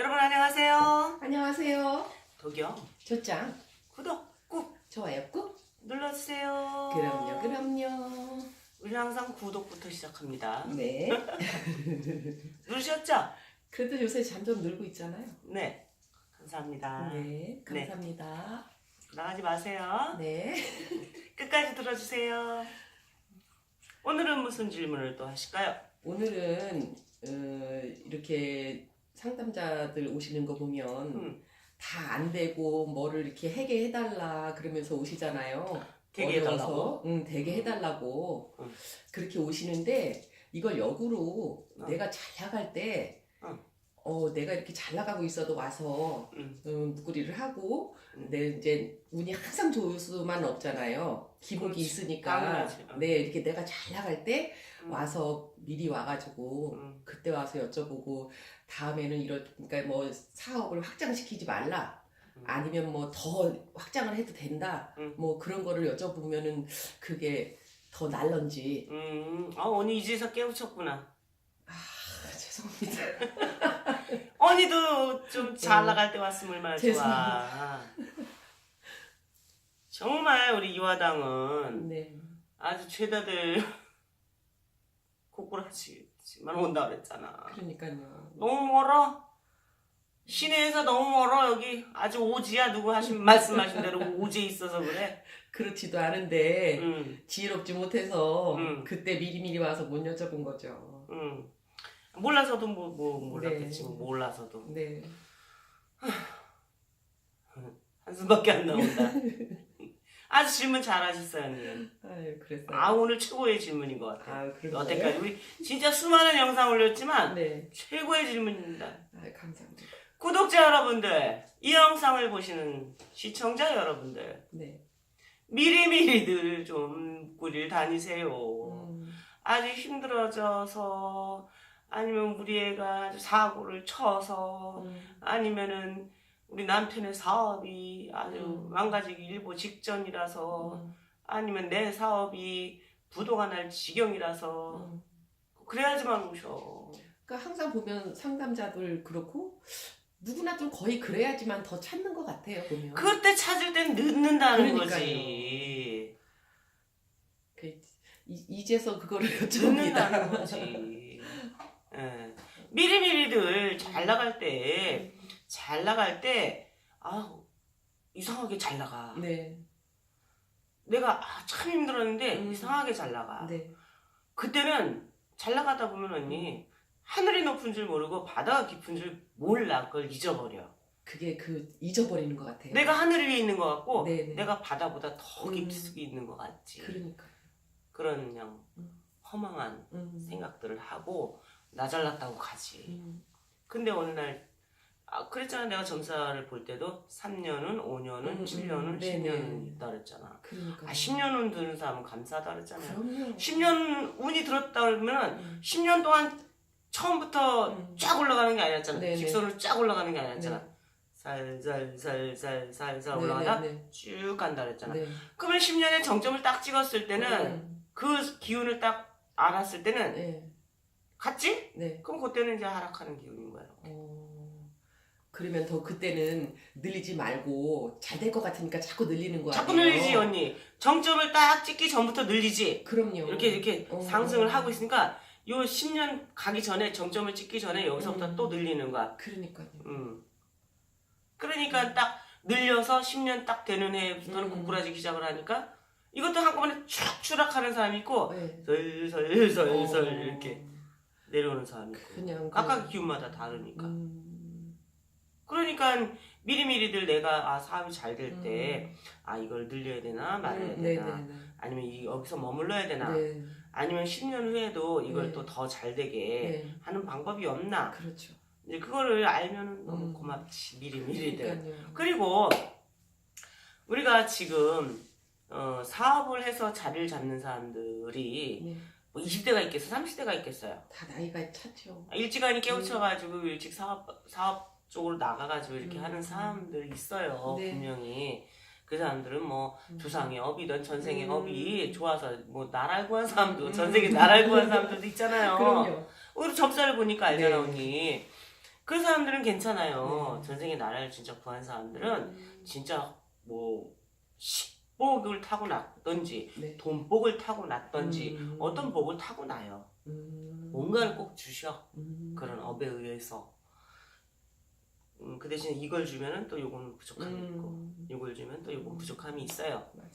여러분 안녕하세요. 안녕하세요. 도겸 조짱, 구독 꾹 좋아요 꾹. 눌러주세요. 그럼요, 그럼요. 우리 항상 구독부터 시작합니다. 네. 누르셨죠? 그래도 요새 잠좀 늘고 있잖아요. 네. 감사합니다. 네, 감사합니다. 나가지 마세요. 네. 끝까지 들어주세요. 오늘은 무슨 질문을 또 하실까요? 오늘은 어, 이렇게 상담자들 오시는 거 보면 음, 다 안 되고 뭐를 이렇게 해게 해달라 그러면서 오시잖아요. 되게 어려워서. 해달라고? 응, 되게 해달라고 응. 그렇게 오시는데 이걸 역으로 응. 내가 잘 나갈 때 응. 어, 내가 이렇게 잘 나가고 있어도 와서 음, 음, 무구리를 하고 음. 내 이제 운이 항상 좋을 수만 없잖아요. 기복이 그렇지. 있으니까 당연하지. 어. 네 이렇게 내가 잘 나갈 때 음, 와서 미리 와가지고 음, 그때 와서 여쭤보고 다음에는 이런 그러니까 뭐 사업을 확장시키지 말라 음. 아니면 뭐 더 확장을 해도 된다 음. 뭐 그런 거를 여쭤보면은 그게 더 날런지 음, 아 언니 이제서 깨우쳤구나. 아 죄송합니다. 언니도 좀잘 음. 나갈 때 왔으면 얼마나 좋아. 죄송합니다. 정말 우리 이화당은 네 아주 죄다들 고꾸라지만 온다 그랬잖아. 그러니까요. 너무 멀어. 시내에서 너무 멀어 여기 아주 오지야 누구 하신 말씀하신 대로 오지에 있어서 그래. 그렇지도 않은데 응, 지혜롭지 못해서 음. 그때 미리미리 와서 못 여쭤본 거죠. 응. 몰라서도 뭐, 뭐 몰랐겠지 네. 뭐 몰라서도 네. 한숨밖에 안 나온다. 아주 질문 잘하셨어요 언니. 아유 그랬어요. 아 오늘 최고의 질문인 것 같아. 아 그런 여태까지 거예요? 우리 진짜 수많은 영상 올렸지만 네. 최고의 질문입니다. 아 감사합니다. 구독자 여러분들, 이 영상을 보시는 시청자 여러분들, 네. 미리미리들 좀 꾸릴 다니세요. 음, 아주 힘들어져서, 아니면 우리 애가 사고를 쳐서, 음, 아니면은 우리 남편의 사업이 아주 음. 망가지기 일보 직전이라서, 음, 아니면 내 사업이 부도가 날 지경이라서, 음. 그래야지만 오셔. 그러니까 항상 보면 상담자들 그렇고 누구나 좀 거의 그래야지만 더 찾는 것 같아요 보면. 그때 찾을 땐 늦는다는 그러니까요. 거지. 그 이, 이제서 그거를 늦는다는 여쭤봅니다. 거지. 예. 미리미리들 잘 나갈 때, 잘 나갈 때, 아 이상하게 잘 나가. 네. 내가 아, 참 힘들었는데 음. 이상하게 잘 나가. 네. 그때는 잘 나가다 보면 언니 하늘이 높은 줄 모르고 바다가 깊은 줄 몰라. 그걸 잊어버려. 그게 그 잊어버리는 것 같아요. 내가 하늘 위에 있는 것 같고 네네. 내가 바다보다 더 음. 깊숙이 있는 것 같지. 그러니까. 그런 그냥 음. 허망한 음. 생각들을 하고 나 잘났다고 가지. 음. 근데 어느 날, 아, 그랬잖아. 내가 점사를 볼 때도 3년은, 5년은, 음, 7년은, 음, 네네. 10년은 있다 그랬잖아. 그러니까. 아, 10년은 드는 사람은 감사하다 그랬잖아요. 그럼요. 10년 운이 들었다 그러면 음. 10년 동안 처음부터 음. 쫙 올라가는 게 아니었잖아. 네네. 직선으로 쫙 올라가는 게 아니었잖아. 네. 살살살살살살 네, 올라가다 네, 네. 쭉 간다 그랬잖아. 네. 그러면 10년에 정점을 딱 찍었을 때는 음. 그 기운을 딱 알았을 때는 네. 갔지? 네. 그럼 그때는 이제 하락하는 기운인 거야. 어, 그러면 더 그때는 늘리지 말고 잘 될 것 같으니까 자꾸 늘리는 거 자꾸? 늘리지 언니. 정점을 딱 찍기 전부터 늘리지. 그럼요. 이렇게 이렇게 어. 상승을 하고 있으니까 요 10년 가기 전에 정점을 찍기 전에 여기서부터 음. 또 늘리는 거야. 그러니까요. 음. 그러니까 딱 늘려서 10년 딱 되는 해부터는 음. 고꾸라지기 시작을 하니까 이것도 한꺼번에 쭉 추락하는 사람이 있고 네. 설설설설 어, 이렇게 내려오는 사람이 있고 그냥 각각 그- 기운마다 다르니까. 음, 그러니까 미리미리들 내가 아 사업이 잘 될때 음. 아 이걸 늘려야 되나 말아야 음, 되나 네네네. 아니면 이, 여기서 머물러야 되나 네. 아니면 10년 후에도 이걸 네. 또 더 잘 되게 네. 하는 방법이 없나 그렇죠. 이제 그거를 알면은 너무 음. 고맙지 미리미리들 그러니까요. 그리고 우리가 지금 어, 사업을 해서 자리를 잡는 사람들이 네. 뭐 20대가 있겠어 30대가 있겠어요 다 나이가 차죠. 일찌감이 깨우쳐가지고 일찍 사업 사업 쪽으로 나가가지고 이렇게 음. 하는 사람들 있어요 네. 분명히 그 사람들은 뭐 음. 조상의 업이든 전생의 음. 업이 좋아서 뭐 나라를 구한 사람도 음. 전생에 나라를 구한 사람들도 있잖아요 그럼요. 우리 접사를 보니까 알잖아 네. 언니 그 사람들은 괜찮아요. 네. 전생에 나라를 진짜 구한 사람들은 음. 진짜 뭐 식복을 타고 났던지 네. 돈복을 타고 났던지 음. 어떤 복을 타고 나요. 음. 뭔가를 꼭 주셔. 음. 그런 업에 의해서. 음, 그 대신 이걸 주면은 또 요건 부족함이 있고 음. 이걸 주면 또 요건 부족함이 있어요. 맞아요.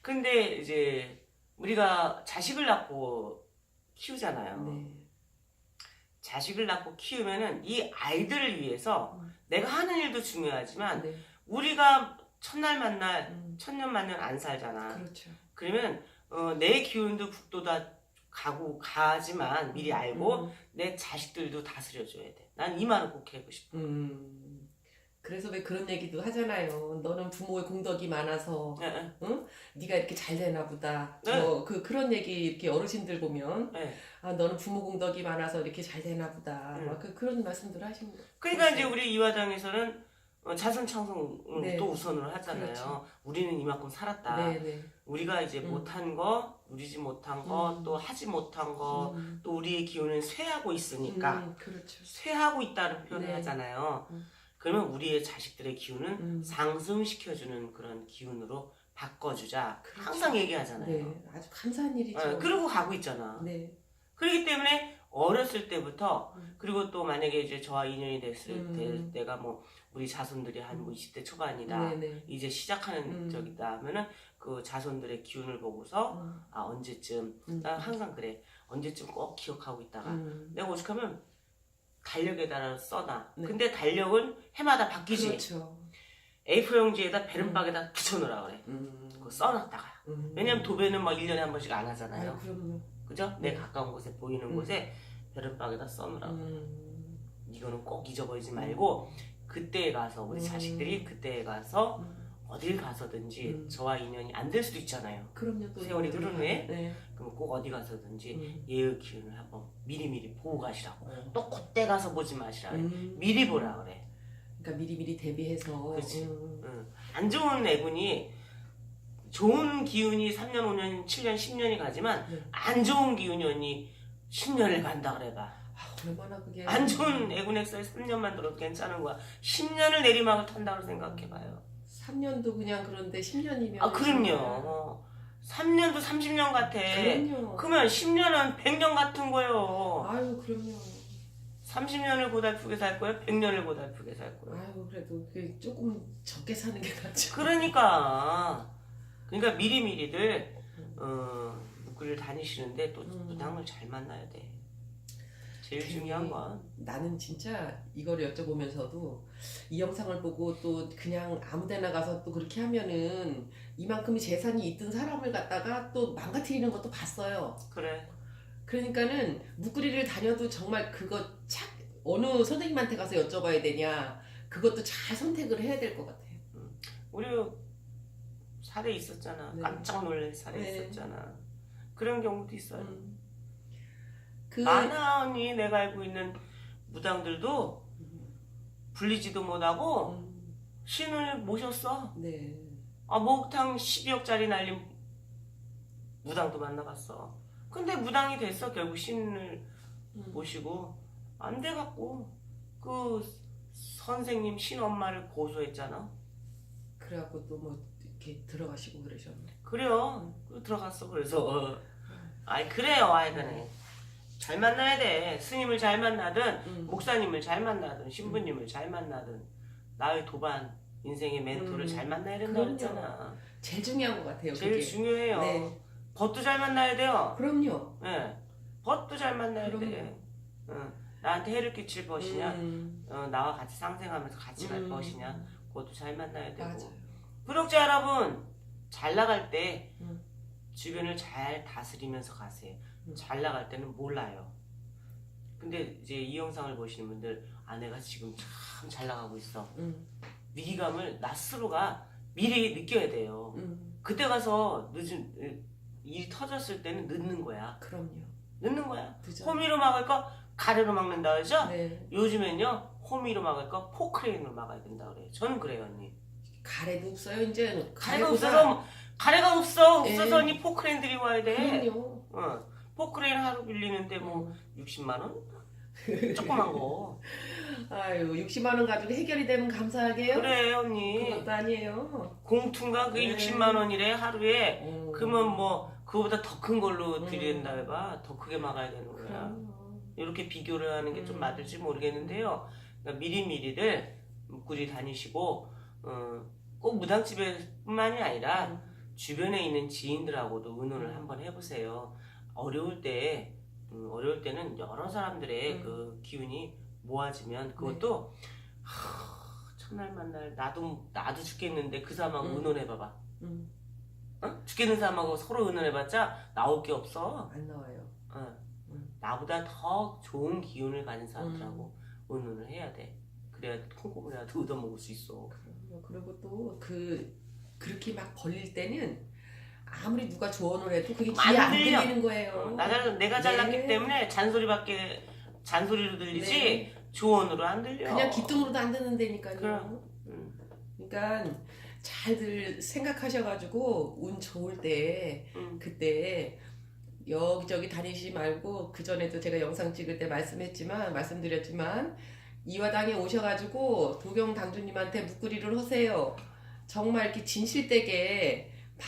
근데 이제 우리가 자식을 낳고 키우잖아요. 네. 자식을 낳고 키우면은 이 아이들을 위해서 음. 내가 하는 일도 중요하지만 네. 우리가 첫날 만날 음. 천년 만년 안 살잖아. 그렇죠. 그러면 어, 내 기운도 북돋아 가고 가지만 미리 알고 음. 내 자식들도 다스려줘야 돼. 난 이 말을 꼭 하고 싶어. 음. 그래서 왜 그런 얘기도 하잖아요. 너는 부모의 공덕이 많아서 예, 예, 네가 이렇게 잘 되나 보다. 네. 뭐 그 그런 얘기 이렇게 어르신들 보면 예. 아 너는 부모 공덕이 많아서 이렇게 잘 되나 보다. 음. 막 그, 그런 말씀들 하시는 거. 그러니까 이제 우리 이화당에서는 어, 자선 창성을 네. 또 우선으로 하잖아요. 그렇죠. 우리는 이만큼 살았다. 네 네. 우리가 이제 음. 못한 거, 누리지 못한 거, 음. 또 하지 못한 거, 음. 또 우리의 기운을 쇠하고 있으니까 음, 그렇죠. 쇠하고 있다는 표현을 네. 하잖아요. 음. 그러면 우리의 자식들의 기운은 음. 상승시켜주는 그런 기운으로 바꿔주자. 그렇죠. 항상 얘기하잖아요. 네, 아주 감사한 일이죠. 어, 그러고 가고 있잖아. 네. 그렇기 때문에 어렸을 때부터 음. 그리고 또 만약에 이제 저와 인연이 됐을 음. 때 때가 뭐 우리 자손들이 한 뭐 20대 초반이다. 네네. 이제 시작하는 음. 적이다 하면은 그 자손들의 기운을 보고서 음. 아 언제쯤 음. 난 항상 그래 언제쯤 꼭 기억하고 있다가 음. 내가 오죽하면 달력에다 써놔 네. 근데 달력은 해마다 바뀌지 그렇죠. A4 용지에다 베른박에다 붙여놓으라 그래 음. 그거 써놨다가 음. 왜냐면 도배는 막 1년에 한 번씩 안 하잖아요 아유, 그럼요. 그죠? 내 네. 가까운 곳에 보이는 음. 곳에 베른박에다 써놓으라 음. 이거는 꼭 잊어버리지 말고 그때에 가서 우리 음. 자식들이 그때에 가서 음. 어딜 가서든지 음. 저와 인연이 안 될 수도 있잖아요 그럼요. 또 세월이 흐른 후에? 네. 그럼 꼭 어디 가서든지 음. 예의 기운을 한번 미리미리 보고 가시라고 어. 또 그때 가서 보지 마시라 그래 음. 미리 보라 그래 그러니까 미리미리 대비해서. 그렇지. 음. 응. 안 좋은 애군이 좋은 기운이 3년 5년 7년 10년이 가지만 네. 안 좋은 기운이 언니 10년을 간다 그래봐 아, 얼마나 그게. 안 좋은 애군엑서에 3년만 들어도 괜찮은 거야 10년을 내리막을 탄다고 생각해봐요 3년도 그냥 그런데 10년이면. 아 그럼요 3년도 30년 같아 그럼요. 그러면 10년은 100년 같은 거예요 아유, 그럼요. 30년을 고달프게 살 거예요? 100년을 고달프게 살 거예요? 아유, 그래도 그 조금 적게 사는 게 낫죠. 그러니까 그러니까 미리미리들 어, 누구를 다니시는데 또 음. 무당을 잘 만나야 돼 제일 괜히 중요한 건 나는 진짜 이거를 여쭤보면서도 이 영상을 보고 또 그냥 아무데나 가서 또 그렇게 하면은 이만큼의 재산이 있던 사람을 갖다가 또 망가뜨리는 것도 봤어요. 그래 그러니까는 묵구리를 다녀도 정말 그거 착 어느 선생님한테 가서 여쭤봐야 되냐 그것도 잘 선택을 해야 될 것 같아요. 우리 사례 있었잖아 네. 깜짝 놀랄 사례 네. 있었잖아 그런 경우도 있어요 음. 그 많아 언니 내가 알고 있는 무당들도 음, 불리지도 못하고 음, 신을 모셨어 네. 아 목탕 12억짜리 날린 무당도 만나봤어 근데 무당이 됐어 결국 신을 음. 모시고 안 돼갖고 그 선생님 신엄마를 고소했잖아 그래갖고 또뭐 이렇게 들어가시고 그러셨네. 그래요 그 들어갔어 그래서 아이 그래요 하여간에 잘 만나야 돼 스님을 잘 만나든 음. 목사님을 잘 만나든 신부님을 잘 만나든 나의 도반 인생의 멘토를 음. 잘 만나야 된다 그럼요. 그랬잖아 제일 중요한 것 같아요. 제일 그게. 중요해요 네. 벗도 잘 만나야 돼요 그럼요. 예 벗도 잘 만나야 그럼요. 돼 응. 나한테 해를 끼칠 벗이냐 음. 어, 나와 같이 상생하면서 같이 갈 음. 것이냐 그것도 잘 만나야 되고 맞아요. 구독자 여러분 잘 나갈 때 음. 주변을 잘 다스리면서 가세요 음. 잘 나갈 때는 몰라요 근데 이제 이 영상을 보시는 분들 아내가 지금 참 잘 나가고 있어 음. 위기감을 나 스스로가 미리 느껴야 돼요 음. 그때 가서 늦은 으, 일이 터졌을 때는 늦는 거야 그럼요. 늦는 거야 그죠? 호미로 막을 거 가래로 막는다 그러죠? 네. 요즘엔요 호미로 막을 거 포크레인으로 막아야 된다 그래요 저는 그래요 언니 가래도 없어요 이제. 가래가 없어서 가래가 없어 예. 없어서 언니 포크레인 들이 와야 돼 그럼요. 어. 포크레인 하루 빌리는데 뭐 음. 60만 원? 조그만 거. 아유 60만 원 가지고 해결이 되면 감사하게요. 그래 언니. 그것도 아니에요. 공투인가 그 네. 60만 원이래 하루에. 어. 그러면 뭐 그거보다 더 큰 걸로 음. 드린다 해봐. 더 크게 막아야 되는 거야. 그럼요. 이렇게 비교를 하는 게 좀 음. 맞을지 모르겠는데요. 그러니까 미리미리들 묶으리 다니시고 어, 꼭 무당집에뿐만이 아니라 음. 주변에 있는 지인들하고도 의논을 음. 한번 해보세요. 어려울 때 음, 어려울 때는 여러 사람들의 음. 네. 그 기운이 모아지면 그것도 하, 첫날 만날 나도 나도 죽겠는데 그 사람하고 음. 의논해봐봐. 음, 어? 죽겠는 사람하고 서로 의논해봤자 나올 게 없어. 안 나와요. 어. 음. 나보다 더 좋은 기운을 가진 사람들하고 의논을 해야 돼. 그래야 콩고물이라도 얻어먹을 수 있어. 그럼요. 그리고 또 그 그렇게 막 벌릴 때는 아무리 누가 조언을 해도 그게 안 귀에 안 들려. 들리는 거예요. 어, 나 잘, 내가 잘났기 네. 때문에 잔소리밖에 잔소리로 들리지 네. 조언으로 안 들려. 그냥 귀뚱으로도 안 듣는 데니까요. 그럼. 음. 그러니까 잘들 생각하셔가지고 운 좋을 때 음. 그때 여기저기 다니시지 말고 그 전에도 제가 영상 찍을 때 말씀했지만 말씀드렸지만 이화당에 오셔가지고 도경 당주님한테 묵구리를 하세요. 정말 이렇게 진실되게 막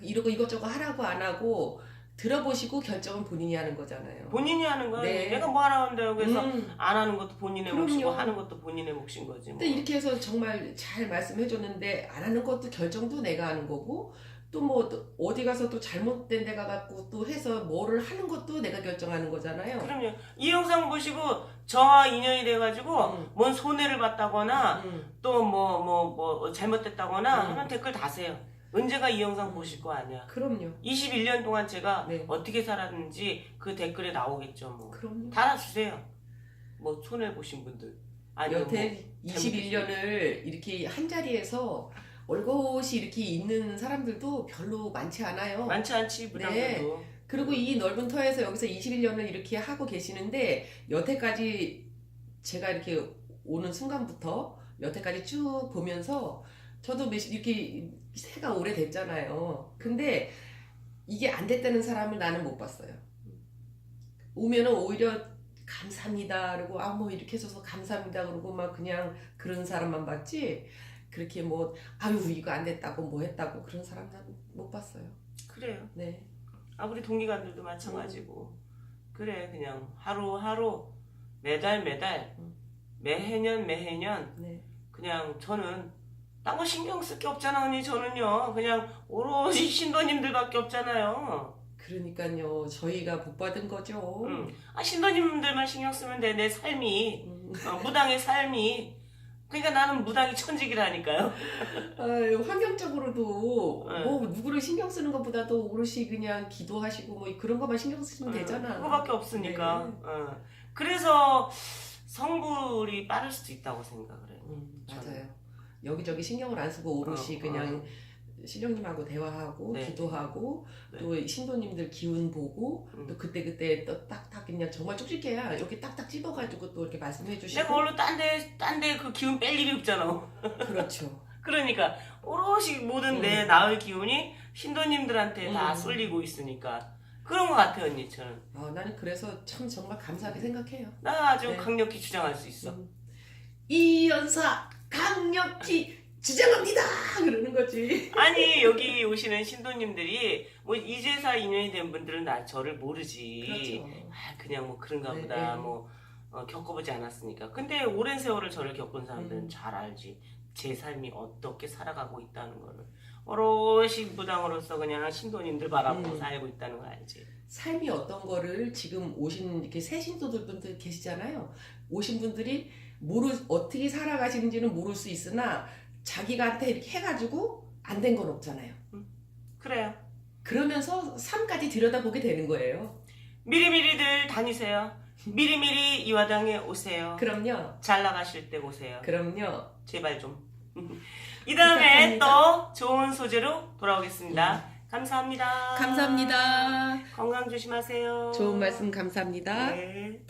이러고 이것저것 하라고 안 하고 들어보시고 결정은 본인이 하는 거잖아요. 본인이 하는 거야. 네. 내가 뭐 하라 하는데요. 그래서 음. 안 하는 것도 본인의 그럼요. 몫이고 하는 것도 본인의 몫인 거지. 뭐. 근데 이렇게 해서 정말 잘 말씀해 줬는데 안 하는 것도 결정도 내가 하는 거고 또 뭐 어디 가서 또 잘못된 데 가 갖고 또 해서 뭐를 하는 것도 내가 결정하는 거잖아요. 그럼요. 이 영상 보시고 저와 인연이 돼가지고 음. 뭔 손해를 봤다거나 음, 또 뭐 뭐 뭐 잘못됐다거나 음. 하면 댓글 다세요. 언제가 이 영상 보실 거 아니야. 그럼요. 21년 동안 제가 네. 어떻게 살았는지 그 댓글에 나오겠죠. 뭐 그럼요. 달아주세요. 뭐 손해 보신 분들 아니면 여태 뭐 21년을 이렇게 한 자리에서 올곧이 이렇게 있는 사람들도 별로 많지 않아요. 뭐 많지 않지 부담들도. 그리고 이 넓은 터에서 여기서 21년을 이렇게 하고 계시는데 여태까지 제가 이렇게 오는 순간부터 여태까지 쭉 보면서 저도 몇 이렇게 새가 오래됐잖아요. 근데 이게 안 됐다는 사람을 나는 못 봤어요. 오면은 오히려 감사합니다. 그리고 아 뭐 이렇게 해줘서 감사합니다. 그러고 막 그냥 그런 사람만 봤지. 그렇게 뭐 아유 이거 안 됐다고 뭐 했다고 그런 사람 나는 못 봤어요. 그래요. 네. 아 우리 동기관들도 마찬가지고 그래 그냥 하루하루 매달 매달 음. 매해년 매해년 네. 그냥 저는 딴 거 신경 쓸 게 없잖아 언니 저는요 그냥 오롯이 신도님들밖에 없잖아요 그러니까요. 저희가 복 받은 거죠. 음. 아 신도님들만 신경 쓰면 돼 내 삶이 음. 어, 무당의 삶이 그러니까 나는 무당이 천직이라니까요 아유, 환경적으로도 네. 뭐 누구를 신경 쓰는 것보다도 오롯이 그냥 기도하시고 뭐 그런 것만 신경 쓰시면 되잖아. 음, 그거밖에 없으니까 네. 어. 그래서 성불이 빠를 수도 있다고 생각을 해요 음. 맞아요. 여기저기 신경을 안 쓰고 오롯이 어, 그냥 신령님하고 대화하고 네. 기도하고 네. 또 신도님들 기운 보고 음. 또 그때 그때 또 딱딱 그냥 정말 쪽집게야 이렇게 딱딱 찝어가지고 또 이렇게 말씀해 주시고 내가 오늘 딴데딴 데 그 기운 뺄 일이 없잖아 그렇죠. 그러니까 오롯이 모든 음. 내 나의 기운이 신도님들한테 다 음. 쏠리고 있으니까 그런 것 같아요 언니 저는 아, 나는 그래서 참 정말 감사하게 생각해요. 나 아주 네. 강력히 주장할 수 있어 음. 이 연사 강력히 주장합니다 그러는 거지. 아니 여기 오시는 신도님들이 뭐 이제사 인연이 된 분들은 나 저를 모르지 그렇죠. 아, 그냥 뭐 그런가 네, 보다 네. 뭐 어, 겪어보지 않았으니까 근데 오랜 세월을 저를 겪은 사람들은 음. 잘 알지 제 삶이 어떻게 살아가고 있다는 거를 오롯이 무당으로서 그냥 신도님들 바라보고 음. 살고 있다는 걸 알지 삶이 어떤 거를 지금 오신 이렇게 새 신도들 분들 계시잖아요. 오신 분들이 모르 어떻게 살아가시는지는 모를 수 있으나 자기가한테 이렇게 해가지고 안 된 건 없잖아요. 그래요 그러면서 삶까지 들여다보게 되는 거예요. 미리미리들 다니세요 미리미리 이 화당에 오세요 그럼요. 잘 나가실 때 오세요 그럼요. 제발 좀 이 다음에. 또 좋은 소재로 돌아오겠습니다 감사합니다 감사합니다. 건강 조심하세요 좋은 말씀 감사합니다. 네.